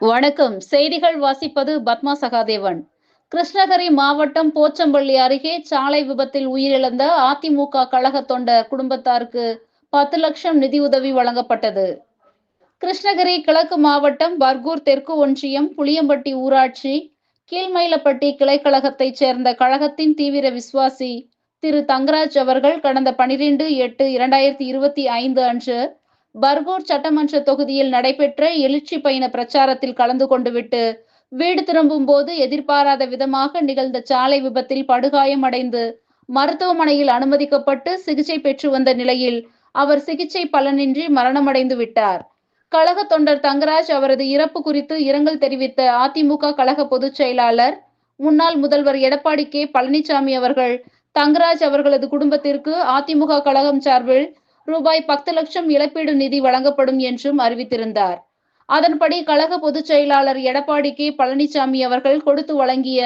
வணக்கம். செய்திகள் வாசிப்பது பத்மா சகாதேவன். கிருஷ்ணகிரி மாவட்டம் போச்சம்பள்ளி அருகே சாலை விபத்தில் உயிரிழந்த அதிமுக கழக தொண்டர் குடும்பத்தாருக்கு பத்து லட்சம் நிதியுதவி வழங்கப்பட்டது. கிருஷ்ணகிரி கிழக்கு மாவட்டம் பர்கூர் தெற்கு ஒன்றியம் புளியம்பட்டி ஊராட்சி கீழ்மயிலப்பட்டி கிளைக்கழகத்தைச் சேர்ந்த கழகத்தின் தீவிர விசுவாசி திரு தங்கராஜ் அவர்கள் கடந்த பனிரெண்டு எட்டு இரண்டாயிரத்தி இருபத்தி ஐந்து அன்று பர்கூர் சட்டமன்ற தொகுதியில் நடைபெற்ற எழுச்சி பயண பிரச்சாரத்தில் கலந்து கொண்டு விட்டு வீடு திரும்பும் போது எதிர்பாராத விதமாக நிகழ்ந்த சாலை விபத்தில் படுகாயமடைந்து மருத்துவமனையில் அனுமதிக்கப்பட்டு சிகிச்சை பெற்று வந்த நிலையில் அவர் சிகிச்சை பலனின்றி மரணமடைந்து விட்டார். கழக தொண்டர் தங்கராஜ் அவரது இறப்பு குறித்து இரங்கல் தெரிவித்த அதிமுக கழக பொதுச் செயலாளர் முன்னாள் முதல்வர் எடப்பாடி கே. பழனிசாமி அவர்கள் தங்கராஜ் அவர்களது குடும்பத்திற்கு அதிமுக கழகம் சார்பில் ரூபாய் பத்து லட்சம் இழப்பீடு நிதி வழங்கப்படும் என்றும் அறிவித்திருந்தார். அதன்படி கழக பொதுச் செயலாளர் எடப்பாடி கே. பழனிசாமி அவர்கள் கொடுத்து வழங்கிய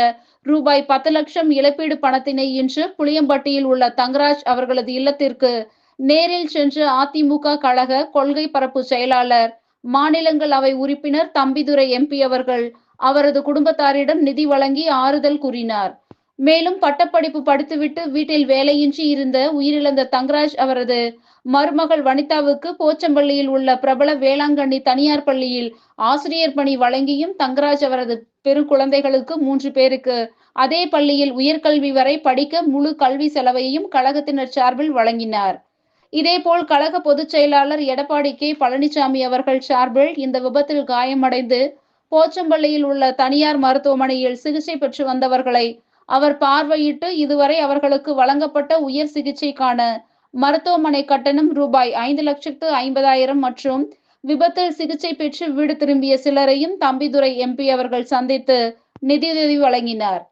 ரூபாய் பத்து லட்சம் இழப்பீடு பணத்தினை இன்று புளியம்பட்டியில் உள்ள தங்கராஜ் அவர்களது இல்லத்திற்கு நேரில் சென்று அதிமுக கழக கொள்கை பரப்பு செயலாளர் மாநிலங்களவை உறுப்பினர் தம்பிதுரை எம்பி அவர்கள் அவரது குடும்பத்தாரிடம் நிதி வழங்கி ஆறுதல் கூறினார். மேலும் பட்டப்படிப்பு படித்துவிட்டு வீட்டில் வேலையின்றி இருந்த உயிரிழந்த தங்கராஜ் அவரது மருமகள் வனிதாவுக்கு போச்சம்பள்ளியில் உள்ள பிரபல வேளாங்கண்ணி தனியார் பள்ளியில் ஆசிரியர் பணி வழங்கியும் தங்கராஜ் அவரது பெரு குழந்தைகளுக்கு மூன்று பேருக்கு அதே பள்ளியில் உயர்கல்வி வரை படிக்க முழு கல்வி செலவையும் கழகத்தினர் சார்பில் வழங்கினார். இதேபோல் கழக பொதுச் செயலாளர் எடப்பாடி கே. பழனிசாமி அவர்கள் சார்பில் இந்த விபத்தில் காயமடைந்து போச்சம்பள்ளியில் உள்ள தனியார் மருத்துவமனையில் சிகிச்சை பெற்று வந்தவர்களை அவர் பார்வையிட்டு இதுவரை அவர்களுக்கு வழங்கப்பட்ட உயர் சிகிச்சைக்கான மருத்துவமனை கட்டணம் ரூபாய் ஐந்து லட்சத்து ஐம்பதாயிரம் மற்றும் விபத்தில் சிகிச்சை பெற்று வீடு திரும்பிய சிலரையும் தம்பிதுரை எம்பி அவர்கள் சந்தித்து நிதியுதவி வழங்கினார்.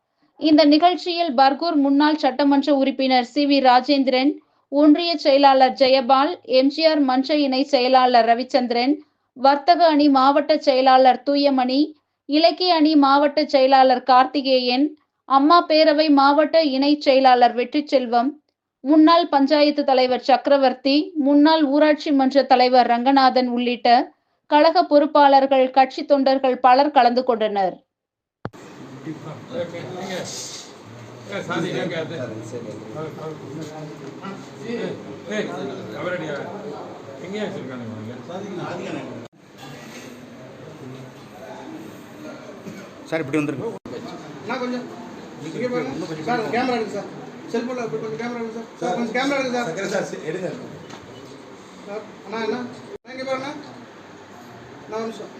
இந்த நிகழ்ச்சியில் பர்கூர் முன்னாள் சட்டமன்ற உறுப்பினர் சி. வி. ராஜேந்திரன் ஒன்றிய செயலாளர் ஜெயபால் எம்ஜிஆர் மன்ற இணை செயலாளர் ரவிச்சந்திரன் வர்த்தக அணி மாவட்ட செயலாளர் தூயமணி இலக்கிய அணி மாவட்ட செயலாளர் கார்த்திகேயன் அம்மா பேரவை மாவட்ட இணை செயலாளர் வெற்றிச்செல்வம் முன்னாள் பஞ்சாயத்து தலைவர் சக்கரவர்த்தி முன்னாள் ஊராட்சி மன்ற தலைவர் ரங்கநாதன் உள்ளிட்ட கழக பொறுப்பாளர்கள் கட்சி தொண்டர்கள் பலர் கலந்து கொண்டனர். எங்கேயா வச்சிருக்காங்க சார் இப்படி வந்துருங்க. நான் கொஞ்சம் இங்கே பாருங்க. சார் கேமரா எடுங்க சார். செல்ஃபோனில் இப்படி கொஞ்சம் கேமரா எடுங்க சார். சார் கொஞ்சம் கேமரா எடுங்க சார். எடுங்க. சார் அண்ணா என்ன? இங்கே பாருங்க நான் நிமிஷம்.